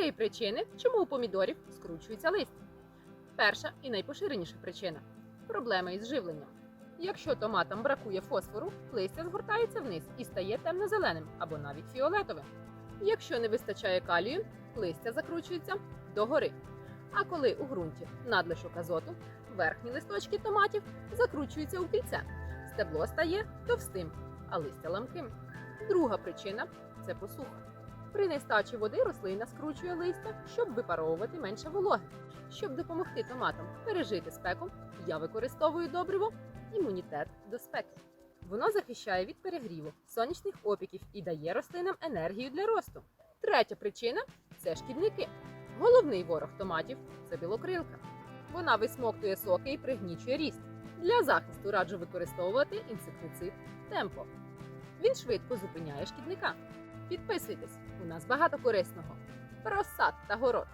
Три причини, чому у помідорів скручується лист. Перша і найпоширеніша причина проблеми із живленням. Якщо томатам бракує фосфору, листя згортається вниз і стає темно-зеленим або навіть фіолетовим. Якщо не вистачає калію, листя закручується догори. А коли у ґрунті надлишок азоту, верхні листочки томатів закручуються у кільце. Стебло стає товстим, а листя ламким. Друга причина це посуха. При нестачі води рослина скручує листя, щоб випаровувати менше вологи. Щоб допомогти томатам пережити спеку, я використовую добриво імунітет до спеки. Воно захищає від перегріву, сонячних опіків і дає рослинам енергію для росту. Третя причина це шкідники. Головний ворог томатів це білокрилка. Вона висмоктує соки і пригнічує ріст. Для захисту раджу використовувати інсектицид темпо. Він швидко зупиняє шкідника. Підписуйтесь, у нас багато корисного. Про сад та город.